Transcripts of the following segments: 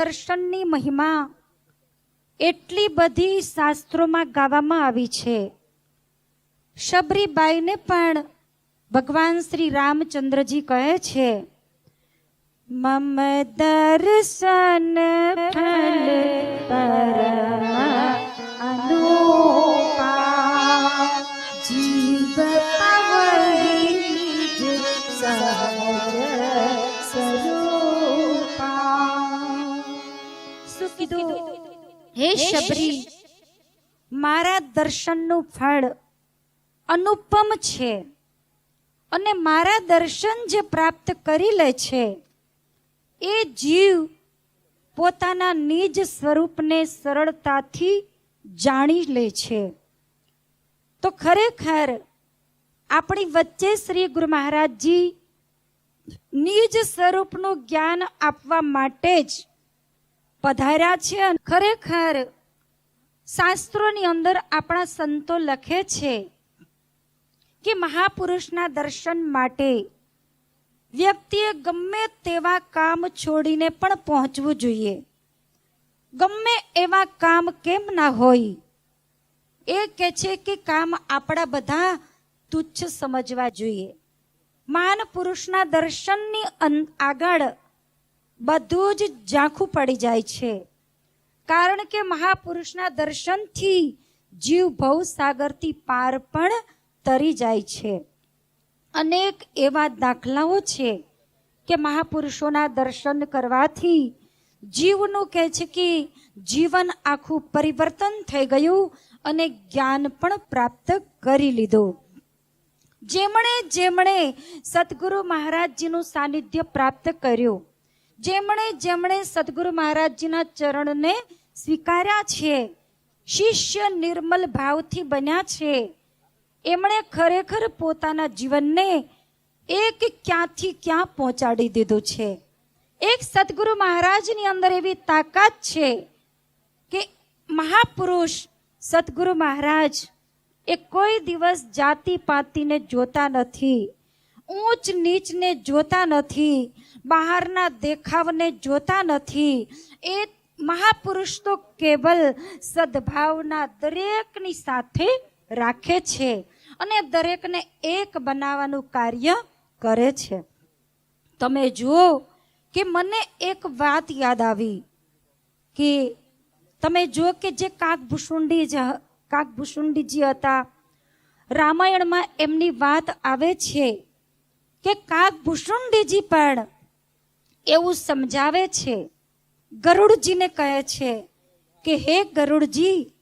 દર્શનની મહિમા એટલી બધી શાસ્ત્રોમાં ગાવામાં આવી છે. શબરીબાઈને પણ ભગવાન શ્રી રામચંદ્રજી કહે છે, મમ દર્શન ફલ હે શબરી મારા દર્શનનું ફળ અનુપમ છે અને મારા દર્શન જે પ્રાપ્ત કરી લે છે એ જીવ પોતાના નિજ સ્વરૂપને સરળતાથી જાણી લે છે. તો ખરેખર આપણી વચ્ચે શ્રી ગુરુ મહારાજજી નિજ સ્વરૂપનું જ્ઞાન આપવા માટે જ પધાર્યા છે ખરેખર શાસ્ત્રોની અંદર આપણા સંતો લખે છે કે મહાપુરુષના દર્શન માટે વ્યક્તિએ ગમે તેવા કામ છોડીને પણ પહોંચવું જોઈએ. ગમે એવા કામ કેમ ના હોય, એ કે છે કે કામ આપણા બધા તુચ્છ સમજવા જોઈએ. માન પુરુષના દર્શનની આગળ બધું જ ઝાંખું પડી જાય છે. કારણ કે મહાપુરુષના દર્શનથી જીવ ભવસાગરથી પાર પણ તરી જાય છે. અનેક એવા દાખલાઓ છે કે મહાપુરુષોના દર્શન કરવાથી જીવનું કહે છે કે જીવન આખું પરિવર્તન થઈ ગયું અને જ્ઞાન પણ પ્રાપ્ત કરી લીધું. જેમણે જેમણે સદગુરુ મહારાજજીનું સાનિધ્ય પ્રાપ્ત કર્યું જેમણે જેમણે સદગુરુ મહારાજજીના ચરણને સ્વીકાર્યા છે, શિષ્ય નિર્મલ ભાવથી બન્યા છે, એમણે ખરેખર પોતાના જીવનને એક ક્યાંથી ક્યાં પહોંચાડી દીધું છે? એક સદગુરુ મહારાજની અંદર એવી તાકાત છે કે મહાપુરુષ સદગુરુ મહારાજ એ કોઈ દિવસ જાતિ પાતિને જોતા નથી. ઊંચ નીચને જોતા નથી, બહારના દેખાવને જોતા નથી. એ મહાપુરુષ તો કેવલ સદભાવના દરેકની સાથે રાખે છે અને દરેકને એક બનાવવાનું કાર્ય કરે છે. તમે જુઓ કે મને એક વાત યાદ આવી કે તમે જુઓ કે જે કાકભૂષુંડી જ- કાકભૂષુંડીજી હતા, રામાયણમાં એમની વાત આવે છે કે કાકભૂષુંડીજી પણ એવું સમજાવે છે. ગરુડજીને કહે છે કે, હે ગરુડજી,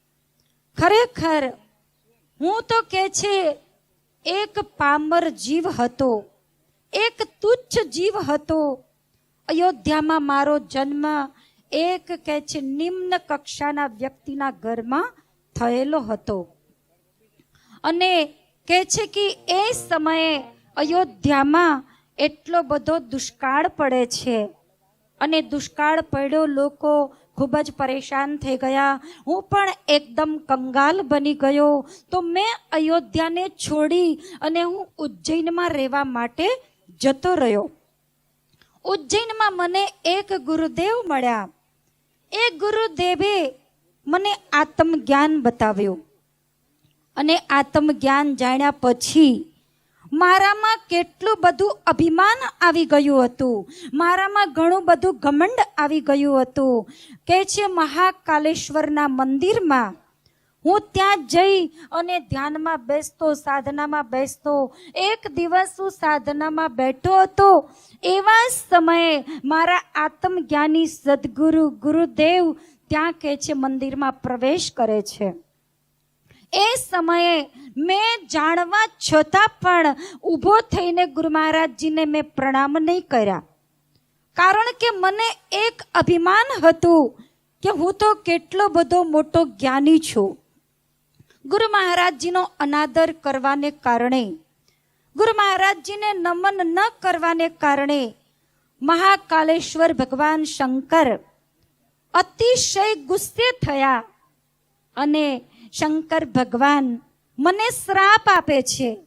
ખરેખર હું તો કે છે, એક પામર જીવ હતો, એક તુચ્છ જીવ હતો. અયોધ્યામાં મારો જન્મ એક કે છે, નિમ્ન કક્ષાના વ્યક્તિના ઘરમાં થયેલો હતો. અને કે છે કે, એ સમયે અયોધ્યામાં એટલો બધો દુષ્કાળ પડે છે. અને દુષ્કાળ પડ્યો લોકો ખૂબ જ પરેશાન થઈ ગયા. હું પણ એકદમ કંગાલ બની ગયો. તો મેં અયોધ્યાને છોડી અને હું ઉજ્જૈનમાં રહેવા માટે જતો રહ્યો. ઉજ્જૈનમાં મને એક ગુરુદેવ મળ્યા. એ ગુરુદેવે મને આત્મજ્ઞાન બતાવ્યું. અને આત્મજ્ઞાન જાણ્યા પછી મારામાં કેટલું બધું અભિમાન આવી ગયું હતું. મારામાં ઘણું બધું ઘમંડ આવી ગયું હતું. કે છે મહાકાલેશ્વરના મંદિરમાં હું ત્યાં જઈ અને ધ્યાનમાં બેસતો, સાધનામાં બેસતો, એક દિવસ હું સાધનામાં બેઠો હતો. એવા સમયે મારા આત્મજ્ઞાની સદગુરુ ગુરુદેવ ત્યાં કે છે મંદિરમાં પ્રવેશ કરે છે. એ સમયે મેં જાણવા છતાં પણ ઊભો થઈને ગુરુ મહારાજજીને મેં પ્રણામ નહીં કર્યા. કારણ કે મને એક અભિમાન હતું કે હું તો કેટલો બધો મોટો જ્ઞાની છું. ગુરુ મહારાજજીનો અનાદર કરવાને કારણે, ગુરુ મહારાજજીને નમન ન કરવાને કારણે મહાકાલેશ્વર ભગવાન શંકર અતિશય ગુસ્સે થયા અને શંકર ભગવાન મને શ્રાપ આપે છે.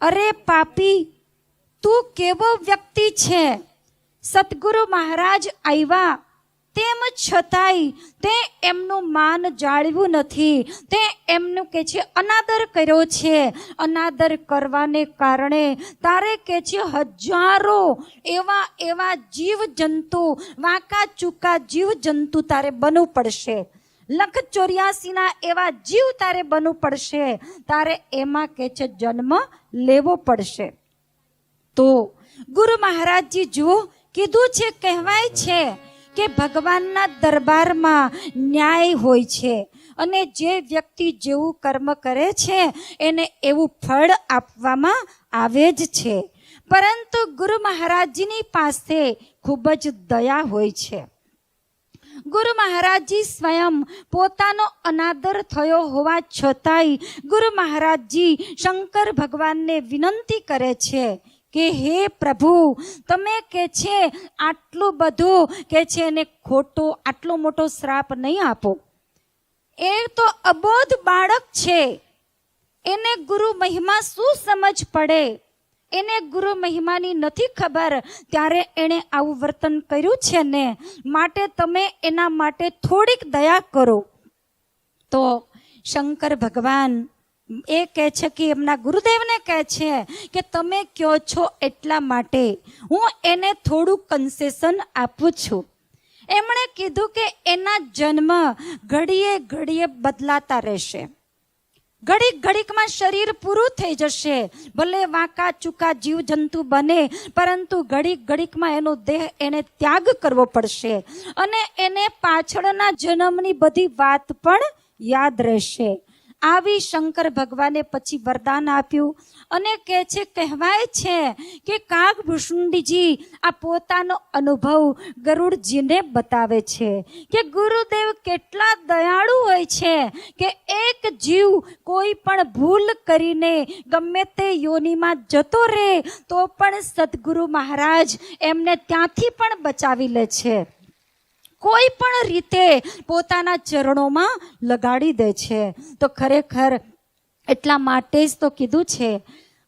અરે પાપી, તું કેવો વ્યક્તિ છે? સદગુરુ મહારાજ આવ્યા. તેમ છતાંય તે એમનું માન જાળવ્યું નથી. તે એમનું કે છે, અનાદર કર્યો છે. અનાદર કરવાને કારણે તારે કે છે, હજારો એવા એવા જીવ જંતુ વાંકા ચૂકા જીવ જંતુ તારે બનવું પડશે. લખ ચોર્યાસીના એવા જીવ તારે બનવું પડશે. તારે એમાં કે છે જન્મ લેવો પડશે. તો ગુરુ મહારાજજી જુઓ, કીધું છે, કહેવાય છે કે ભગવાનના દરબારમાં ન્યાય હોય છે. અને જે વ્યક્તિ જેવું કર્મ કરે છે, એને એવું ફળ આપવામાં આવે જ છે. પરંતુ ગુરુ મહારાજજીની પાસે ખૂબ જ દયા હોય છે. ગુરુ મહારાજજી સ્વયં પોતાનો અનાદર થયો હોવા છતાંય ગુરુ મહારાજજી શંકર ભગવાનને વિનંતી કરે છે કે હે પ્રભુ, તમે કે છે આટલું બધું, કે છે એને ખોટો, આટલો મોટો શ્રાપ નહીં આપો. એ તો અબોધ બાળક છે. એને ગુરુ મહિમા શું સમજ પડે? એને ગુરુ મહિમાની નથી ખબર, ત્યારે એણે આવું વર્તન કર્યું છે ને? માટે તમે એના માટે થોડીક દયા કરો. તો શંકર ભગવાન એ કહે છે કે એમના ગુરુદેવને કહે છે કે તમે કહો છો એટલા માટે. હું એને થોડું કન્સેશન આપું છું. એમણે કીધું કે એના જન્મ ઘડીએ ઘડીએ બદલાતા રહેશે. ઘડીક ઘડીકમાં શરીર પૂરું થઈ જશે. ભલે વાંકા ચૂકા જીવ જંતુ બને, પરંતુ ઘડીક ઘડીકમાં એનો દેહ એને ત્યાગ કરવો પડશે. અને એને પાછળના જન્મની બધી વાત પણ યાદ રહેશે. આવી શંકર ભગવાને પછી વરદાન આપ્યું અને કહે છે, કહેવાય છે કે કાગ ભૂષુંડીજી આ પોતાનો અનુભવ ગરુડજીને બતાવે છે કે ગુરુદેવ કેટલા દયાળુ હોય છે કે એક જીવ કોઈ પણ ભૂલ કરીને ગમે તે યોનિમાં જતો રહે તો પણ સદગુરુ મહારાજ એમને ત્યાંથી પણ બચાવી લે છે. કોઈ પણ રીતે પોતાના ચરણોમાં લગાડી દે છે. તો ખરેખર એટલા માટે જ તો કીધું છે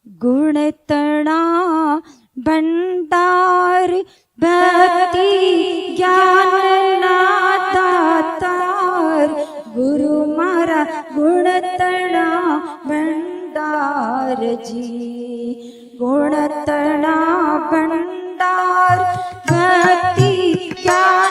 ગુણતણા ભંડાર ભક્તિ જ્ઞાનના ગુરુ મારા ગુણતણા ભંડારજી ગુણતણા ભંડાર ભક્તિ જ્ઞાનના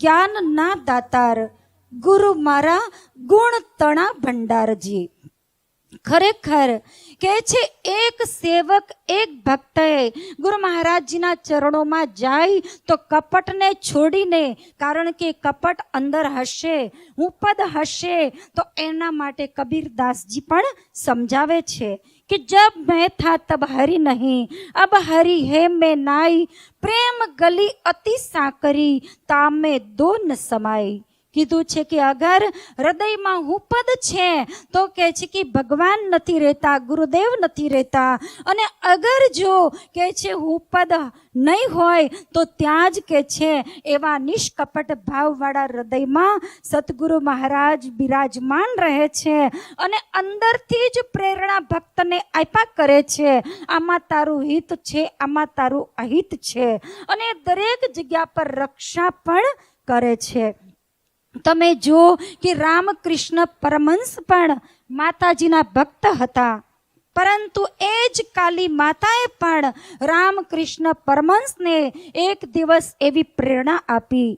ભક્તિ જ્ઞાન ના દાતાર ગુરુ મારા ગુણ તણા ભંડારજી. ખરેખર કે છે, એક સેવક, એક ભક્તએ ગુરુ મહારાજજીના ચરણોમાં જાય તો કપટને છોડીને, કારણ કે કપટ અંદર હશે, ઉપદ હશે, તો એના માટે કબીરદાસજી પણ સમજાવે છે. कि जब मैं था तब हरि नहीं अब हरि है मैं नाई प्रेम गली अति साकरी ताम में दो न समाई કીધું છે કે અગર હૃદયમાં હું પદ છે, તો કે છે કે ભગવાન નથી રહેતા, ગુરુદેવ નથી રહેતા. અને અગર જો કે છે હું પદ નહીં હોય, તો ત્યાં જ કે છે એવા નિષ્કપટ ભાવવાળા હૃદયમાં સદગુરુ મહારાજ બિરાજમાન રહે છે અને અંદરથી જ પ્રેરણા ભક્તને આપ્યા કરે છે. આમાં તારું હિત છે, આમાં તારું અહિત છે. અને દરેક જગ્યા પર રક્ષા પણ કરે છે. તમે જુઓ કે રામકૃષ્ણ પરમંશ પણ માતાજીના ભક્ત હતા, પરંતુ એ જ કાલી માતાએ પણ રામકૃષ્ણ પરમંશને એક દિવસ એવી પ્રેરણા આપી,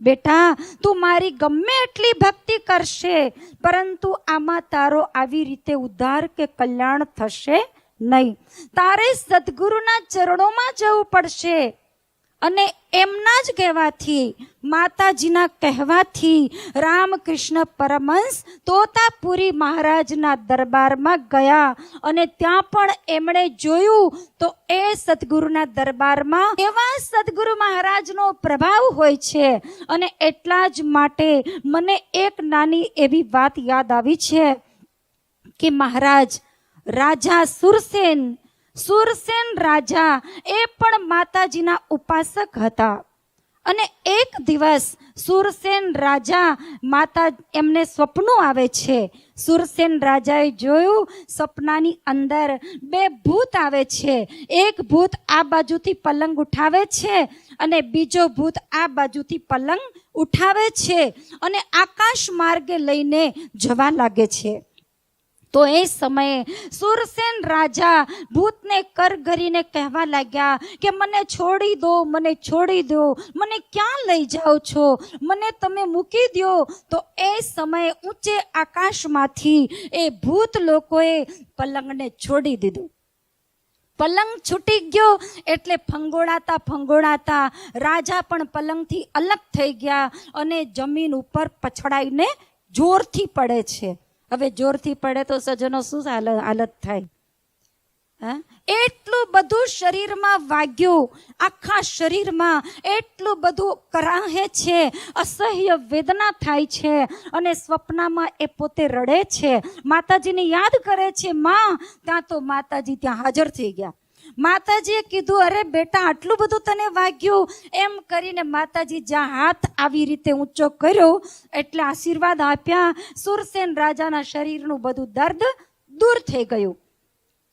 બેટા, તું મારી ગમે એટલી ભક્તિ કરશે, પરંતુ આમાં તારો આવી રીતે ઉદ્ધાર કે કલ્યાણ થશે નહીં. તારે સદગુરુના ચરણોમાં જવું પડશે. અને એમના જ કહેવાથી, માતાજીના કહેવાથી રામકૃષ્ણ પરમહંસ તોતાપુરી મહારાજના દરબારમાં ગયા અને ત્યાં પણ એમણે જોયું તો એ સદગુરુના દરબારમાં એવા સદગુરુ મહારાજનો પ્રભાવ હોય છે અને એટલા જ માટે મને એક નાની એવી વાત યાદ આવી છે કે મહારાજ રાજા સુરસેન સુરસેન રાજા એ પણ માતાજીના ઉપાસક હતા. અને એક દિવસ સુરસેન રાજા માતા એમને સ્વપ્નો આવે છે. સુરસેન રાજાએ જોયું સપનાની અંદર બે ભૂત આવે છે. એક ભૂત આ બાજુથી પલંગ ઉઠાવે છે અને બીજો ભૂત આ બાજુથી પલંગ ઉઠાવે છે અને આકાશ માર્ગે લઈને જવા લાગે છે. તો એ સમયે સુરસેન રાજા ભૂતને કરગરીને કહેવા લાગ્યા કે મને છોડી દો, મને છોડી દો, મને ક્યાં લઈ જાઓ છો? મને તમે મૂકી દો તો એ સમયે ઊંચે આકાશમાંથી એ ભૂત લોકોએ પલંગને છોડી દીધું. પલંગ છૂટી ગયો એટલે ફંગોળાતા ફંગોળાતા રાજા પણ પલંગથી અલગ થઈ ગયા અને જમીન ઉપર પછડાઈને જોરથી પડે છે. હવે જોરથી પડે તો સજનો શું હાલ- હાલત થાય? હા? એટલું બધું શરીરમાં વાગ્યું, આખા શરીરમાં એટલું બધું કરાહે છે, અસહ્ય વેદના થાય છે અને સ્વપ્નમાં એ પોતે રડે છે. માતાજીને યાદ કરે છે, માં, ત્યાં તો માતાજી ત્યાં હાજર થઈ ગયા. માતાજીએ કીધું, અરે બેટા, આટલું બધું તને વાગ્યું. એમ કરીને માતાજી જ્યાં હાથ આવી રીતે ઊંચો કર્યો, એટલે આશીર્વાદ આપ્યા. સુરસેન રાજાના શરીરનું બધું દર્દ દૂર થઈ ગયું.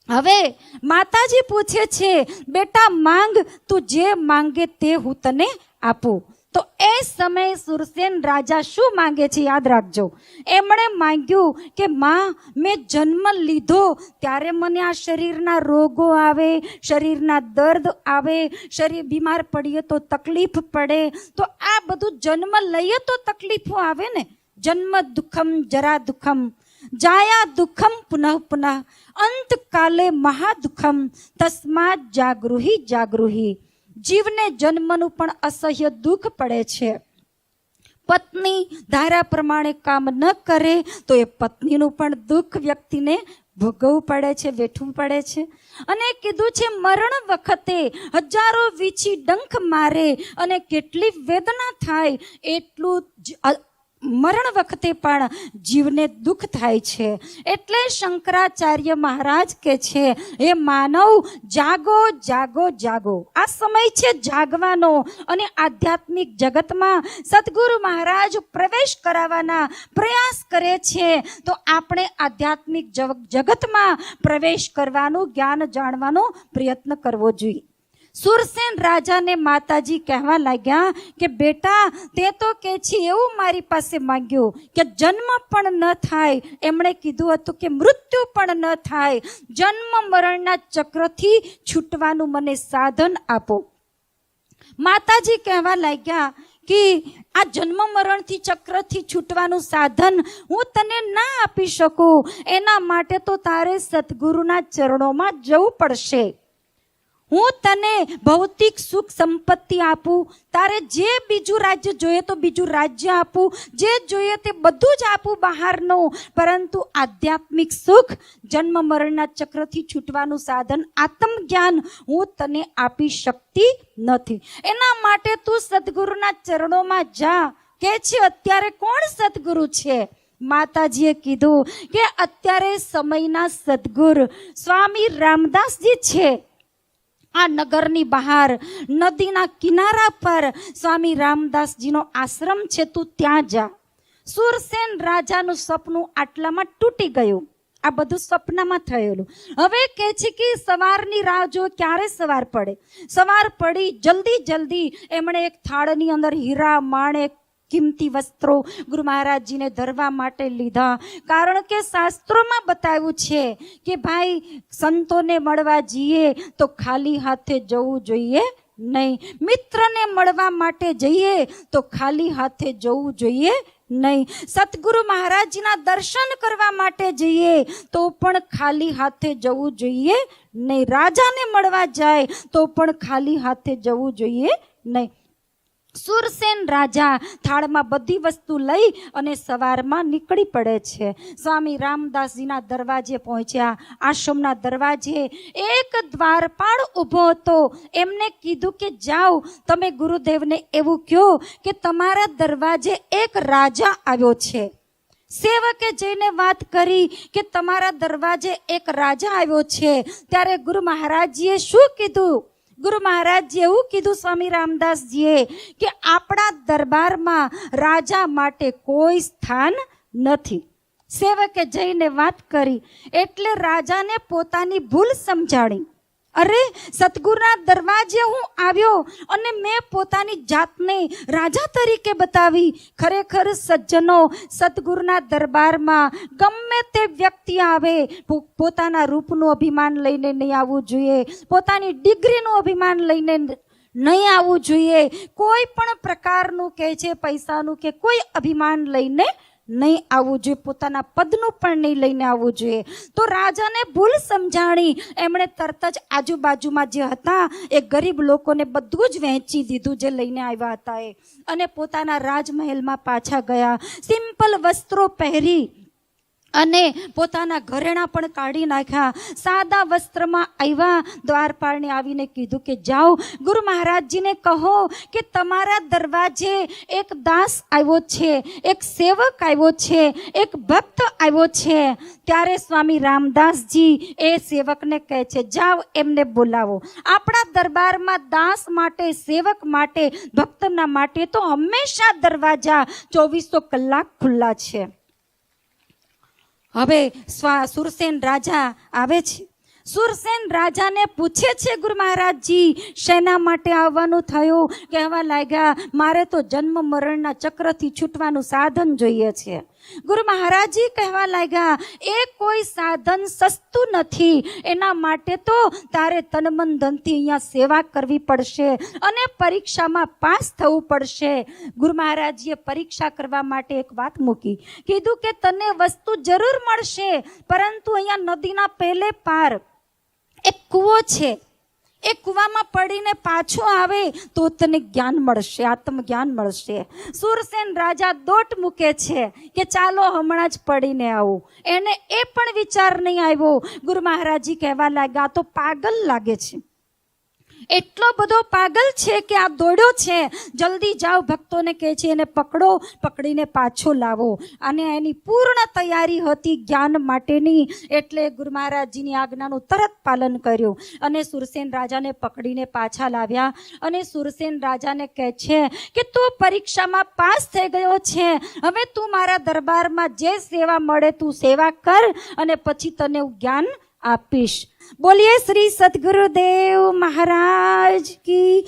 હવે માતાજી પૂછે છે, બેટા, માંગ, તું જે માંગે તે હું તને આપું. તો એ સમયે સુરસેન રાજા શું માંગે છે યાદ રાખજો. એમણે માંગ્યું કે, માં, મેં જન્મ લીધો, ત્યારે મને આ શરીરના રોગો આવે, શરીરના દર્દ આવે, શરીર બીમાર પડીએ તો તકલીફ પડે. તો આ બધું જન્મ લઈએ તો તકલીફો આવે ને? જન્મ દુઃખમ, જરા દુઃખમ, જાયા દુઃખમ, પુનઃ પુનઃ, અંતકાલે મહાદુઃખમ તસ્માત જાગૃહી જાગૃહી. જીવને જન્મનું પણ અસહ્ય દુઃખ પડે છે. પત્ની ધારા પ્રમાણે કામ ન કરે તો એ પત્નીનું પણ દુઃખ વ્યક્તિને ભોગવવું પડે છે, વેઠવું પડે છે. અને કીધું છે, મરણ વખતે હજારો વીછી ડંખ મારે અને કેટલી વેદના થાય, એટલું જ મરણ વખતે પણ જીવને દુઃખ થાય છે. એટલે શંકરાચાર્ય મહારાજ કે છે, હે માનવ, જાગો જાગો જાગો. આ સમય છે જાગવાનો અને આધ્યાત્મિક જગતમાં સદગુરુ મહારાજ પ્રવેશ કરાવવાના પ્રયાસ કરે છે. તો આપણે આધ્યાત્મિક જગતમાં પ્રવેશ કરવાનું, જ્ઞાન જાણવાનો પ્રયત્ન કરવો જોઈએ. સુરસેન રાજાને માતાજી કહેવા લાગ્યા કે, બેટા, તે તો કે છે, એવું મારી પાસે માંગ્યું કે જન્મ પણ ન થાય. એમણે કીધું હતું કે, મૃત્યુ પણ ન થાય. જન્મ મરણના ચક્રથી છૂટવાનું મને સાધન આપો. માતાજી કહેવા લાગ્યા કે, આ જન્મ મરણથી, ચક્રથી છૂટવાનું સાધન હું તને ના આપી શકું. એના માટે તો તારે સદગુરુના ચરણોમાં જવું પડશે. હું તને ભૌતિક સુખ સંપત્તિ આપું, તારે જે બીજું રાજ્ય જોઈએ તો બીજું રાજ્ય આપું, જે જોઈએ તે બધું જ આપું બહારનું. પરંતુ આધ્યાત્મિક સુખ જન્મ મરણના ચક્રથી છૂટવાનું સાધન આત્મજ્ઞાન હું તને આપી શકતી નથી. એના માટે તું સદગુરુના ચરણોમાં જા. કે છે, અત્યારે કોણ સદગુરુ છે? માતાજીએ કીધું કે અત્યારે સમયના સદગુરુ સ્વામી રામદાસજી છે. આ નગરની બહાર, નદીના કિનારા પર સ્વામી રામદાસજીનો આશ્રમ છે, તું ત્યાં જા. સુરસેન રાજાનું સપનું આટલામાં તૂટી ગયું. આ બધું સપનામાં થયેલું. હવે કે છે કે સવારની રાહ જો ક્યારે સવાર પડે? સવાર પડી જલ્દી જલ્દી એમણે એક થાળની અંદર હીરા, માણેક કિંમતી વસ્ત્રો ગુરુ મહારાજજીને ધરવા માટે લીધા. કારણ કે શાસ્ત્રોમાં બતાવ્યું છે કે ભાઈ, સંતોને મળવા જઈએ તો ખાલી હાથે જવું જોઈએ નહીં. મિત્રને મળવા માટે જઈએ તો ખાલી હાથે જવું જોઈએ નહીં. સતગુરુ મહારાજના દર્શન કરવા માટે જઈએ તો પણ ખાલી હાથે જવું જોઈએ નહીં. રાજાને મળવા જાય તો પણ ખાલી હાથે જવું જોઈએ નહીં. સુરસેન રાજા થાળમાં બધી વસ્તુ લઈ અને સવારમાં નીકળી પડે છે. સ્વામી રામદાસજીના દરવાજે પહોંચ્યા. આશ્રમના દરવાજે એક દ્વારપાળ ઊભો હતો. એમને કીધું કે, જાઓ, તમે ગુરુદેવને એવું કહો કે તમારા દરવાજે એક રાજા આવ્યો છે. સેવકે જઈને વાત કરી કે, તમારા દરવાજે એક રાજા આવ્યો છે. ત્યારે ગુરુ મહારાજજીએ શું કીધું? ગુરુ મહારાજ એવું કીધું સ્વામી રામદાસજીએ કે આપણા દરબારમાં રાજા માટે કોઈ સ્થાન નથી. સેવકે જઈને વાત કરી એટલે રાજાને પોતાની ભૂલ સમજાણી. અરે, સદગુરુના દરવાજે હું આવ્યો અને મેં પોતાની જાતને રાજા તરીકે બતાવી. ખરેખર સજ્જનો, સદગુરુના દરબારમાં ગમે તે વ્યક્તિ આવે પોતાના રૂપનું અભિમાન લઈને નહીં આવવું જોઈએ, પોતાની ડિગ્રીનું અભિમાન લઈને નહીં આવવું જોઈએ. કોઈ પણ પ્રકારનું કે છે, પૈસાનું કે કોઈ અભિમાન લઈને નહીં આવવું જોઈએ, પોતાના પદનું પણ નહીં લઈને આવવું જોઈએ. તો રાજાને ભૂલ સમજાણી, એમણે તરત જ આજુબાજુમાં જે હતા, એ ગરીબ લોકોને બધું જ વહેંચી દીધું જે લઈને આવ્યા હતા એ. અને પોતાના રાજમહેલમાં પાછા ગયા. સિમ્પલ વસ્ત્રો પહેરી અને પોતાના ઘરેણા પણ કાઢી નાખ્યા. સાદા વસ્ત્રમાં આવ્યા દ્વારપાળને આવીને કીધું કે, જાઓ, ગુરુ મહારાજજીને કહો કે તમારા દરવાજે એક દાસ આવ્યો છે, એક સેવક આવ્યો છે, એક ભક્ત આવ્યો છે. ત્યારે સ્વામી રામદાસજી એ સેવકને કહે છે, જાઓ, એમને બોલાવો. આપણા દરબારમાં દાસ માટે, સેવક માટે, ભક્તના માટે તો હંમેશા દરવાજા ચોવીસો કલાક ખુલ્લા છે. હવે સુરસેન રાજા આવે છે. સુરસેન રાજાને પૂછે છે, ગુરુ મહારાજજી, શેના માટે આવવાનું થયું? કહેવા લાગ્યા, મારે તો જન્મ મરણના ચક્રથી છૂટવાનું સાધન જોઈએ છે. ગુરુ મહારાજજી કહેવા લાગ્યા, એ કોઈ સાધન સસ્તું નથી. એના માટે તો તારે તનમન ધનથી અહીંયા સેવા કરવી પડશે અને પરીક્ષામાં પાસ થવું પડશે. ગુરુ મહારાજજીએ પરીક્ષા કરવા માટે એક વાત મૂકી. કીધું કે, તને વસ્તુ જરૂર મળશે, પરંતુ અહીંયા નદીના પહેલે પાર એક કૂવો છે. એ કૂવામાં પડીને પાછો આવે તો તને જ્ઞાન મળશે, આત્મજ્ઞાન મળશે. સુરસેન રાજા દોટ મૂકે છે કે ચાલો હમણાં જ પડીને આવું. એને એ પણ વિચાર નહીં આવ્યો. ગુરુ મહારાજી કહેવા લાગ્યા તો પાગલ લાગે છે. એટલો બધો પાગલ છે કે આ દોડ્યો છે. જલ્દી જાઓ, ભક્તોને કહે છે, એને પકડો, પકડીને પાછો લાવો. અને એની પૂર્ણ તૈયારી હતી જ્ઞાન માટેની, એટલે ગુરુ મહારાજજીની આજ્ઞાનું તરત પાલન કર્યું. અને સુરસેન રાજાને પકડીને પાછા લાવ્યા. અને સુરસેન રાજાને કહે છે કે, તું પરીક્ષામાં પાસ થઈ ગયો છે. હવે તું મારા દરબારમાં જે સેવા મળે તું સેવા કર અને પછી તને હું જ્ઞાન આપીશ. બોલીએ શ્રી સદગુરુદેવ મહારાજ કી.